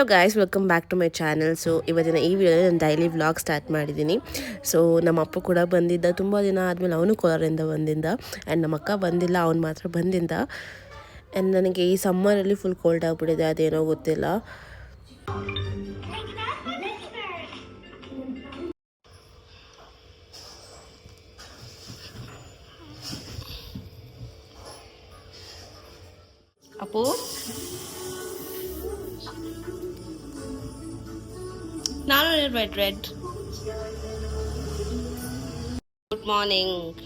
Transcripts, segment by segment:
Hello guys welcome back to my channel so ಇವತ್ತಿನ ಈ ವಿಡಿಯೋದಲ್ಲಿ ನಾನು ಡೈಲಿ ವ್ಲಾಗ್ ಸ್ಟಾರ್ಟ್ ಮಾಡಿದ್ದೀನಿ. ಸೊ ನಮ್ಮ ಅಪ್ಪ ಕೂಡ ಬಂದಿದ್ದ. ತುಂಬ ದಿನ ಆದಮೇಲೆ ಅವನು ಕೋಲಾರಿಂದ ಬಂದಿದ್ದ. ಆ್ಯಂಡ್ ನಮ್ಮ ಅಕ್ಕ ಬಂದಿಲ್ಲ. ಅವ್ನು ಮಾತ್ರ ಬಂದಿದ್ದ. ಆ್ಯಂಡ್ ನನಗೆ ಈ ಸಮ್ಮರಲ್ಲಿ ಫುಲ್ ಕೋಲ್ಡ್ ಆಗಿಬಿಟ್ಟಿದೆ. ಅದೇನೋ ಗೊತ್ತಿಲ್ಲ. ಅಪ್ಪು ನಾನು ರೆಡ್ ಗುಡ್ ಮಾರ್ನಿಂಗ್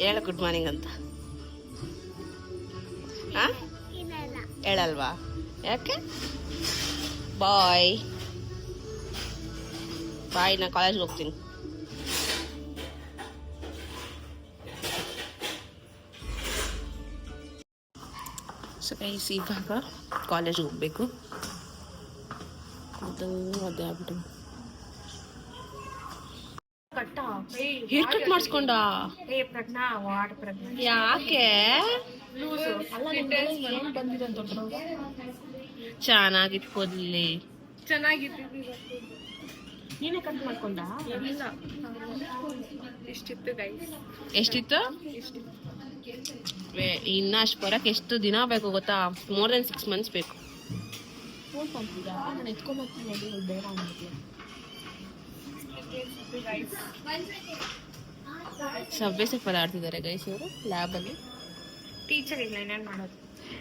ಹೇಳ ಗುಡ್ ಮಾರ್ನಿಂಗ್ ಅಂತ. ಹೇಳಲ್ವಾ? ಯಾಕೆ? ಬಾಯ್ ಬಾಯ್ ನಾ ಕಾಲೇಜ್ಗೆ ಹೋಗ್ತೀನಿ. ಸೊ ಗೈಸ್ ಇವಾಗ ಕಾಲೇಜ್ಗೆ ಹೋಗ್ಬೇಕು. ಅದು ಆಗ್ಬಿಟ್ಟು. ಹೇರ್ ಕಟ್ ಮಾಡಿಸ್ಕೊಂಡ? ಯಾಕೆ? ಚೆನ್ನಾಗಿತ್ತು ಕೂದಲಿ ನೀನೇ ಕಟ್ ಮಾಡ್ಕೊಂಡ? ಇಷ್ಟಿತ್ತು ಗೈಸ್ ಎಷ್ಟಿತ್ತು? ಇನ್ನ ಅಷ್ಟು ಬರಕ್ಕೆ ಎಷ್ಟು ದಿನ ಬೇಕು ಗೊತ್ತಾ? ಮೋರ್ ದನ್ ಸಿಕ್ಸ್ ಮಂತ್ಸ್ ಬೇಕು. ಸಬ್ಬೆ ಸಫಲ್ ಆಡ್ತಿದ್ದಾರೆ ಗೈಸ್ ಇವರು ಲ್ಯಾಬಲ್ಲಿ ಟೀಚರ್ ಇಲ್ಲ ಏನೇನ್ ಮಾಡೋದು?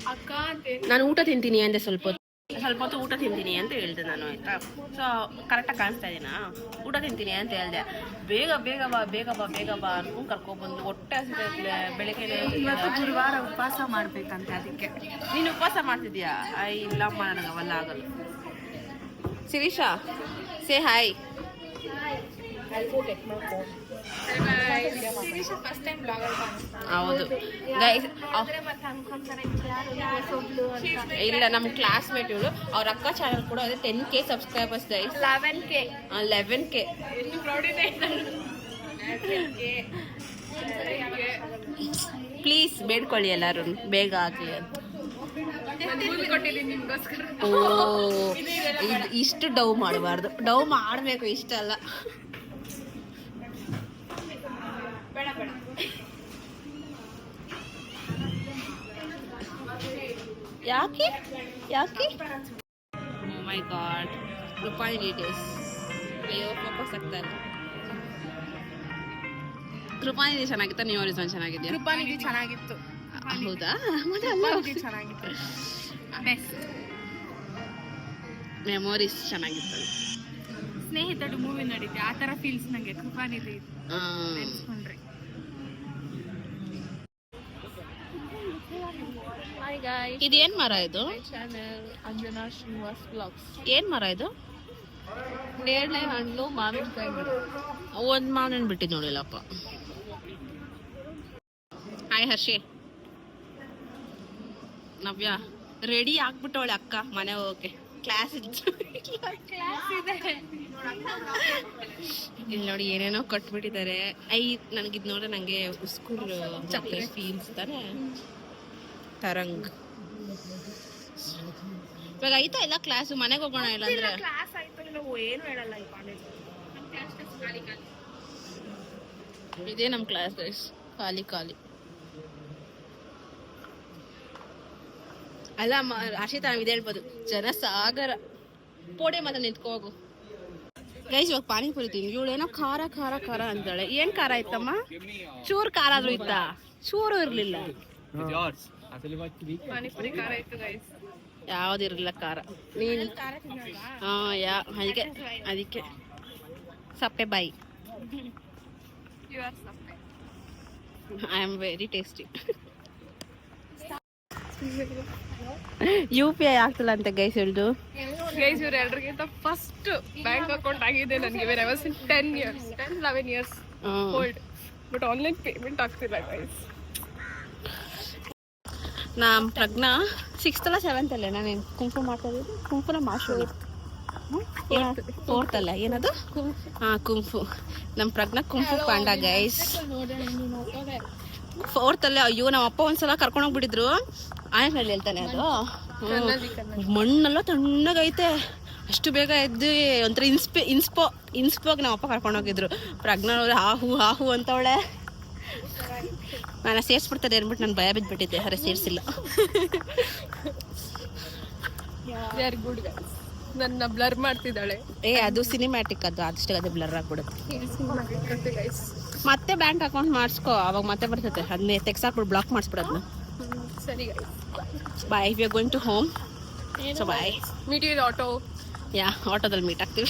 ಅಕ್ಕ ಅಂತ ನಾನು ಊಟ ತಿಂತೀನಿ ಅಂದೆ ಸ್ವಲ್ಪ ಹೊತ್ತು. ಸ್ವಲ್ಪ ಹೊತ್ತು ಊಟ ತಿಂತೀನಿ ಅಂತ ಹೇಳ್ದೆ ನಾನು ಆಯ್ತಾ ಸೊ ಕರೆಕ್ಟಾಗಿ ಕಾಣಿಸ್ತಾ ಇದ್ದೀನಾ ಊಟ ತಿಂತೀನಿ ಅಂತ ಹೇಳ್ದೆ ಬೇಗ ಬೇಗ ಬಾ ಬೇಗ ಬಾ ಬೇಗ ಬಾ ಅನ್ಕೊಂಡು ಕರ್ಕೊಬಂದು ಹೊಟ್ಟೆ ಹಸಿದೆ ಬೆಳಗ್ಗೆ ಗುರುವಾರ ಉಪವಾಸ ಮಾಡ್ಬೇಕಂತ ಅದಕ್ಕೆ ನೀನು ಉಪವಾಸ ಮಾಡ್ತಿದ್ಯಾ ಐ ಇಲ್ಲಮ್ಮ ನನಗೆ ಅವೆಲ್ಲ ಆಗಲ್ಲ ಶಿರೀಷಾ ಸೇ ಹಾಯ್ ಹೌದು. ಇಲ್ಲ ನಮ್ಮ ಕ್ಲಾಸ್ಮೇಟ್ ಇವಳು. ಅವ್ರ ಅಕ್ಕ ಚಾನಲ್ ಕೂಡ ಅದೇ ten K subscribers guys eleven K eleven K please ಬೇಡ್ಕೊಳ್ಳಿ ಎಲ್ಲರೂ. ಬೇಗ ಆಗಲಿ ಅಂತ. ಓ ಇಷ್ಟು ಡವ್ ಮಾಡಬಾರ್ದು. ಡವ್ ಮಾಡಬೇಕು ಇಷ್ಟಲ್ಲ ಯಾಕೆ ಯಾಕೆ ಮೈ ಗಾಡ್ ರೂಪಾಯಿ ಡೀಟೇಲ್ಸ್ ಅಯ್ಯೋ ಫೋಕಸ್ ಆಗ್ತಾ ಇಲ್ಲ ಕೃಪಾನಿಧಿ ಚೆನ್ನಾಗಿತ್ತ ನೀವು ರಿಸನ್ ಚೆನ್ನಾಗಿದೆಯಾ? ಕೃಪಾನಿಧಿ ಚೆನ್ನಾಗಿತ್ತು. ಹೌದಾ? ಮತ್ತೆ ಅಲ್ಲ? ಚೆನ್ನಾಗಿತ್ತು. ಬೆಸ್ಟ್ ಮೆಮೊರೀಸ್ ಚೆನ್ನಾಗಿತ್ತು ಸ್ನೇಹಿತರು ಮೂವಿ ನಡೀತೆ ಆ ಥರ ಫೀಲ್ಸ್ ನಂಗೆ. ಕೃಪಾನಿಧಿ ಆ, ನೆನ್ಸ್ಕೊಂಡ್ರೆ ಹಾಯ್ ಗಾಯ್ ಇದೇನ್ ಮರ ಇದು? ಚಾನಲ್ ಅಂಜನಾ ಶ್ರೀನಿವಾಸ್ ಬ್ಲಾಗ್ಸ್ ಏನ್ ಮರ ಇದು? ನೇರಳೆ ಹಣ್ಣು ಮಾವಿನಕಾಯಿ ಗಿಡ ಒಂದ್ ಮಾವಿನ ಬಿಟ್ಟಿದ್ ನೋಡಿಲ್ಲಪ್ಪ. Hi Hershey. ನವ್ಯ ರೆಡಿ ಆಗ್ಬಿಟ್ಟವಳೆ ಅಕ್ಕ ಮನೆ ಹೋಗಕ್ಕೆ ಕ್ಲಾಸ್ ಇಲ್ಲಿ ನೋಡಿ ಏನೇನೋ ಕಟ್ಬಿಟ್ಟಿದ್ದಾರೆ. ಐ ನನಗಿದ್ ನೋಡ್ರೆ ನಂಗೆ ಸ್ಕೂಲ್ ಚಾಕ್ಲೇಟ್ ಫೀಲ್ಸ್ ತಾನೆ? ತರಂಗ್. ಇವಾಗ ಐತಾ ಇಲ್ಲ ಕ್ಲಾಸು ಮನೆಗೆ ಹೋಗೋಣ ಇಲ್ಲ ಅಂದ್ರೆ? ಕ್ಲಾಸ್ ಆಯ್ತು ನಾವು ಏನು ಹೇಳಲ್ಲ ಈ ಕಾಲೇಜ್ ಇದೇ ನಮ್ಮ ಕ್ಲಾಸ್ ಗೈಸ್ ಖಾಲಿ ಖಾಲಿ. ಅಲ್ಲ ಹರ್ಷಿತಾ ನಾವು ಇದು ಹೇಳ್ಬೋದು. ಜನಸಾಗರ ಪೋಡೆ ಮಾತ್ರ ನಿಂತ್ಕೋಗು ಗೈಸ್ ಇವಾಗ ಪಾನಿಪುರಿ ತಿಂದ್ವಿ. ಇವಳು ಏನೋ ಖಾರ ಖಾರ ಖಾರ ಅಂತಾಳೆ ಏನ್ ಖಾರ ಇತ್ತಮ್ಮ ಚೂರ್ ಖಾರ ಆದ್ರೂ ಇತ್ತಾ? ಚೂರು ಇರ್ಲಿಲ್ಲ. ಯಾವ್ದಿರ್ಲಿಲ್ಲ ಖಾರ. ನೀನ್? ಹಾ ಯಾ ಅದಕ್ಕೆ ಅದಕ್ಕೆ. ಸಪ್ಪೆ ಬಾಯಿ. I am very tasty U P I ಆಗ್ತಿಲ್ಲ ಅಂತ ಗೈಸ್ ಹೇಳ್ದು. ಗೈಸ್ ಇವ್ರು ಎಲ್ರಿಗಿಂತ ಫಸ್ಟ್ ಬ್ಯಾಂಕ್ ಅಕೌಂಟ್ ಆಗಿದೆ ನನಗೆ. Where I was in ten years ten eleven years old but online payment ಆಗ್ತಿಲ್ಲ ಗೈಸ್ ನಮ್ಮ ಪ್ರಜ್ಞಾ. ಸಿಕ್ಸ್ತ್ ಅಲ್ಲ ಸೆವೆಂತ್ ಅಲ್ಲೇ ನಾನೇನು ಕುಂಫು ಮಾಡ್ತಾ ಇದ್ದೀನಿ ಕುಂಕುಮ ಮಾಶು ಫೋರ್ತ್ ಅಲ್ಲ ಏನದು? ಹಾಂ ಕುಂಫು. ನಮ್ಮ Pragnya kung fu panda guys fourth ಅಲ್ಲೇ ಅಯ್ಯೋ ನಮ್ಮ ಅಪ್ಪ ಒಂದ್ಸಲ ಕರ್ಕೊಂಡೋಗ್ಬಿಟ್ಟಿದ್ರು ಆಯಂಗಳ್ಳಿ ಹೇಳ್ತಾನೆ ಅದು? ಮಣ್ಣೆಲ್ಲ ತಣ್ಣಗೈತೆ ಅಷ್ಟು ಬೇಗ ಎದ್ದು ಒಂಥರ ಇನ್ಸ್ಪೆ ಇನ್ಸ್ಪೋ ಇನ್ಸ್ಪೋಗೆ ನಮ್ಮ ಅಪ್ಪ ಕರ್ಕೊಂಡೋಗಿದ್ರು ಪ್ರಜ್ಞಾನವ್ರು ಹಾಹು ಹಾಹು ಅಂತವಳೆ. ನಾನು ಸೇರಿಸ್ಬಿಡ್ತಾರೆ ಅಂದ್ಬಿಟ್ಟು ನಾನು ಭಯ ಬಿದ್ದುಬಿಟ್ಟಿದ್ದೆ ಅರೆ ಸೇರಿಸಿಲ್ಲ. ಗುಡ್ ನನ್ನ ಬ್ಲರ್ ಮಾಡ್ತಿದ್ದಾಳೆ. ಏ ಅದು ಸಿನಿಮ್ಯಾಟಿಕ್ ಅದು ಅದಷ್ಟು ಅದು ಬ್ಲರ್ ಆಗ್ಬಿಡುತ್ತೆ. ಮತ್ತೆ ಬ್ಯಾಂಕ್ ಅಕೌಂಟ್ ಮಾಡಿಸ್ಕೋ ಅವಾಗ ಮತ್ತೆ ಬರ್ತೈತೆ ಅದನ್ನೇ ತೆಗ್ಸಾಕ್ಬಿಟ್ಟು ಬ್ಲಾಕ್ ಮಾಡಿಸ್ಬಿಡೋದನ್ನ ಸರಿ bye we are going to home so bye meet you auto ಯಾ ಆಟೋದಲ್ಲಿ ಮೀಟ್ ಆಗ್ತೀವಿ.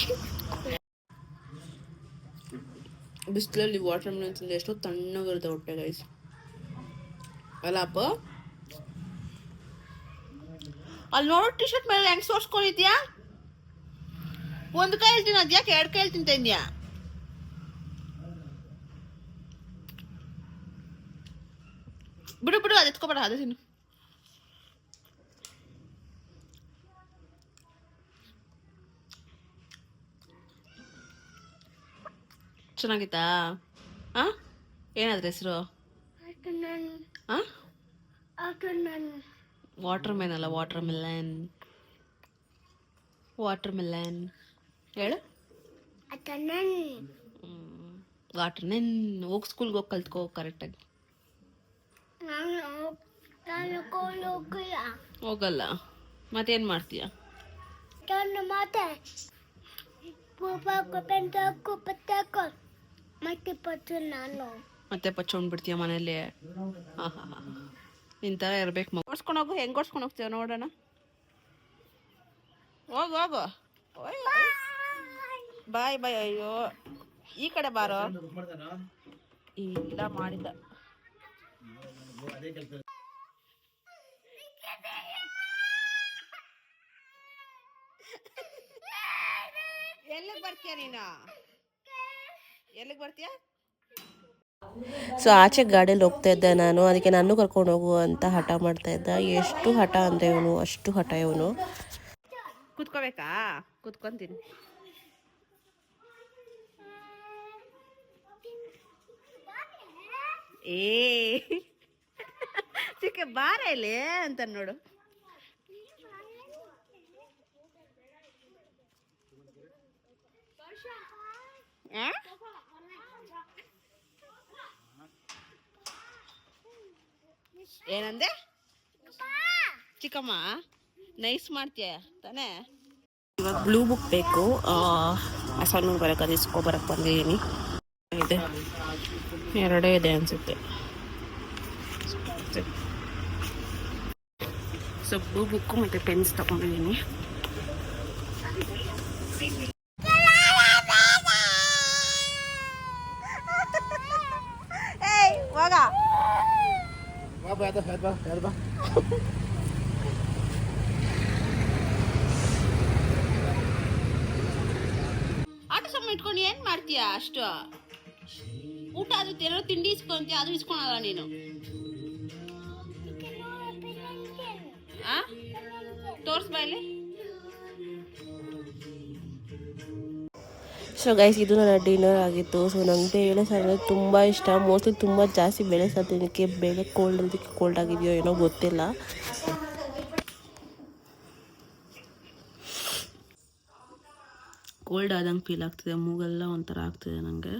ಬಿಸಿಲಲ್ಲಿ ವಾಟರ್ ಮೆಲನ್ ತಿಂದರೆ ಎಷ್ಟೋ ತಣ್ಣಗಿರುತ್ತೆ ಹೊಟ್ಟೆ ಗೈಸ್ ಅಲ್ಲ ಅಪ್ಪ ಅಲ್ಲಿ ನೋಡೋ ಟಿ ಶರ್ಟ್ ಮೇಲೆ ಹೆಂಗ್ ಸೋರ್ಸ್ಕೊಂಡಿದ್ಯಾ ಒಂದು ಕೈ ಹೇಳ್ತೀನಿ ಅದ್ಯಾಕೆ ಎರಡು ಕೈ ತಿಂತ ಇದ್ಯಾ ಬಿಡು ಬಿಡು ಅದು ಎತ್ಕೊಬೇಡ ಅದೇ ತಿನ್ನು ಚೆನ್ನಾಗಿತ್ತಾ ಹಾಂ ಏನಾದ್ರೆ ಹೆಸರು ವಾಟರ್ ಮೆನ್ ಅಲ್ಲ ವಾಟರ್ ಮೆಲನ್ ವಾಟರ್ ಮೆಲನ್ ಹೇಳು ವಾಟರ್ ನೆನ್ ಹೋಗಿ ಸ್ಕೂಲ್ಗೆ ಹೋಗಿ ಕಲ್ತ್ಕೋ ಕರೆಕ್ಟಾಗಿ ಹೋಗಲ್ಲ. ಮತ್ತೇನು ಮಾಡ್ತೀಯ? ಮತ್ತೆ ಪಟ್ಟು ನಾನು. ಮತ್ತೆ ಪಚ್ಚೊಂಡ್ ಬಿಡ್ತೀಯ ಮನೇಲಿ ಹಾಂ ಹಾಂ ಹಾಂ ಇರ್ಬೇಕು ಮಗು. ಓಡಿಸ್ಕೊಂಡು ಹೋಗು, ಹೆಂಗೆ ಓಡಿಸ್ಕೊಂಡು ಹೋಗ್ತೀವ ನೋಡೋಣ. ಹೋಗು ಹೋಗು. ಬಾಯ್ ಬಾಯ್, ಅಯ್ಯೋ. ಈ ಕಡೆ ಬಾರೋ. ಇಲ್ಲ ಮಾಡಿದ ಎಲ್ಲಿಗೆ ಬರ್ತೀಯ ನೀನು? ಎಲ್ಲಿಗೆ ಬರ್ತೀಯ? ಸೊ ಆಚೆ ಗಾಡಿಯಲ್ಲಿ ಹೋಗ್ತಾ ಇದ್ದೆ ನಾನು ಅದಕ್ಕೆ ನಾನು ಕರ್ಕೊಂಡು ಹೋಗು ಅಂತ ಹಠ ಮಾಡ್ತಾ ಇದ್ದ. ಎಷ್ಟು ಹಠ ಅಂದರೆ ಇವನು ಅಷ್ಟು ಹಠ ಇವನು. ಕುತ್ಕೋಬೇಕಾ? ಕುತ್ಕೊಂತೀನಿ. ಏ ಚಿಕ್ಕ ಬಾರ ಇಲ್ಲಿ ಅಂತ ನೋಡು. ಆ? ಏನಂದೆ? ಚಿಕ್ಕಮ್ಮ ನೈಸ್ ಮಾಡ್ತೀಯ ತಾನೇ? ಇವಾಗ ಬ್ಲೂ ಬುಕ್. ಬೇಕು ಅಸೈನ್ಮೆಂಟ್ ಬರಕ್ಕೆ ಅದು ಇಸ್ಕೊ ಬರಕ್ಕೆ ಬಂದಿದ್ದೀನಿ. ಇದೆ. ಎರಡೇ ಇದೆ ಅನಿಸುತ್ತೆ. ಸೊ ಬ್ಲೂ ಬುಕ್ಕು ಮತ್ತು ಪೆನ್ಸ್ ತಗೊಂಡಿದ್ದೀನಿ. ಆಟ ಸಾಮಾನು ಇಟ್ಕೊಂಡು ಏನ್ ಮಾಡ್ತೀಯ ಅಷ್ಟು? ಊಟ ಅದು ಏನೋ ತಿಂಡಿ ಇಸ್ಕೊಂತೀಯ? ಅದು ಇಸ್ಕೊಳಲ್ಲ ನೀನು? ಆ? ತೋರ್ಸ್ ಸೊ ಗೈಸ್ ಇದು ನನ್ನ ಡಿನ್ನರ್ ಆಗಿತ್ತು. ಸೊ ನನಗೆ ಬೇಳೆ ಸಾರು ತುಂಬ ಇಷ್ಟ. ಮೋಸ್ಟ್ಲಿ ತುಂಬ ಜಾಸ್ತಿ ಬೇಳೆ ಸಾರು ತಿನ್ನೋಕ್ಕೆ ಬೇಳೆ ಕೋಲ್ಡ್ ಅದಕ್ಕೆ ಕೋಲ್ಡ್ ಆಗಿದೆಯೋ ಏನೋ ಗೊತ್ತಿಲ್ಲ. ಕೋಲ್ಡ್ ಆದಂಗೆ ಫೀಲ್ ಆಗ್ತಿದೆ. ಮೂಗೆಲ್ಲ ಒಂಥರ ಆಗ್ತಿದೆ ನನಗೆ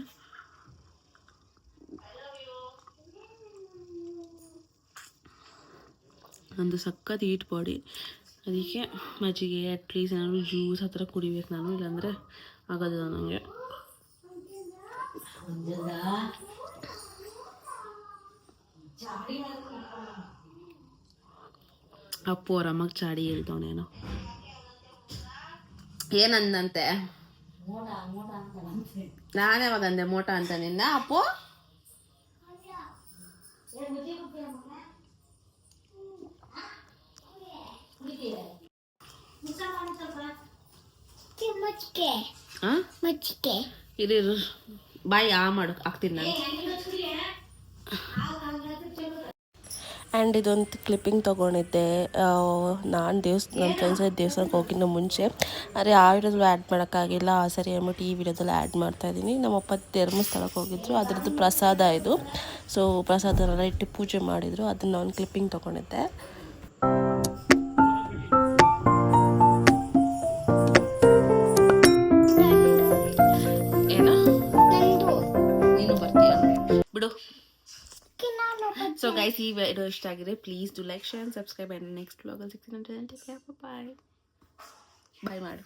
ನಂದು ಸಖತ್ ಹೀಟ್ ಬಾಡಿ ಅದಕ್ಕೆ ಮಜ್ಜಿಗೆ ಅಟ್ಲೀಸ್ಟ್ ಏನಾದರೂ ಜ್ಯೂಸ್ ಆ ಕುಡಿಬೇಕು ನಾನು. ಇಲ್ಲಾಂದರೆ ಆಗೋದಿಲ್ಲ ನನಗೆ. ಅಪ್ಪು ಅವ್ರ ಅಮ್ಮಗೆ ಚಾಡಿ ಹೇಳ್ದವನೇನೋ ಏನಂದಂತೆ? ನಾನೇ ಅಂದೆ ಮೋಟ ಅಂತ ನಿನ್ನ, ಅಪ್ಪು? ಮಚ್ಚಿಗೆ ಹಾಂ? ಮಚ್ಚಿಗೆ ಇರು ಇರು. ಬಾಯಿ ಆ ಮಾಡು. ಹಾಕ್ತೀನಿ ನಾನು. ಆ್ಯಂಡ್ ಇದೊಂದು ಕ್ಲಿಪ್ಪಿಂಗ್ ತೊಗೊಂಡಿದ್ದೆ. ನಾನು ದೇವಸ್ ನನ್ನ ಫ್ರೆಂಡ್ಸ್ ದೇವಸ್ಥಾನಕ್ಕೆ ಹೋಗಿದ್ದ ಮುಂಚೆ. ಆದರೆ ಆ ವಿಡಿಯೋದಲ್ಲಿ ಆ್ಯಡ್ ಮಾಡೋಕ್ಕಾಗಿಲ್ಲ. ಆ ಸರಿ ಅಂದ್ಬಿಟ್ಟು ಈ ವಿಡಿಯೋದಲ್ಲಿ ಆ್ಯಡ್ ಮಾಡ್ತಾಯಿದ್ದೀನಿ ನಮ್ಮಪ್ಪ ಧರ್ಮಸ್ಥಳಕ್ಕೆ ಹೋಗಿದ್ರು. ಅದರದ್ದು ಪ್ರಸಾದ ಇದು. ಸೊ ಪ್ರಸಾದನೆಲ್ಲ ಇಟ್ಟು ಪೂಜೆ ಮಾಡಿದರು. ಅದನ್ನು ನಾನು ಕ್ಲಿಪ್ಪಿಂಗ್ ತೊಗೊಂಡಿದ್ದೆ. ಗೈಸ್ ಈ ವಿಡಿಯೋ ಇಷ್ಟ ಆಗಿದೆ please do like share subscribe and next ಬ್ಲಾಗಲ್ಲಿ ಸಿಗ್ತೀನಿ ಬಾಯ್ ಬಾಯ್ ಮಾಡು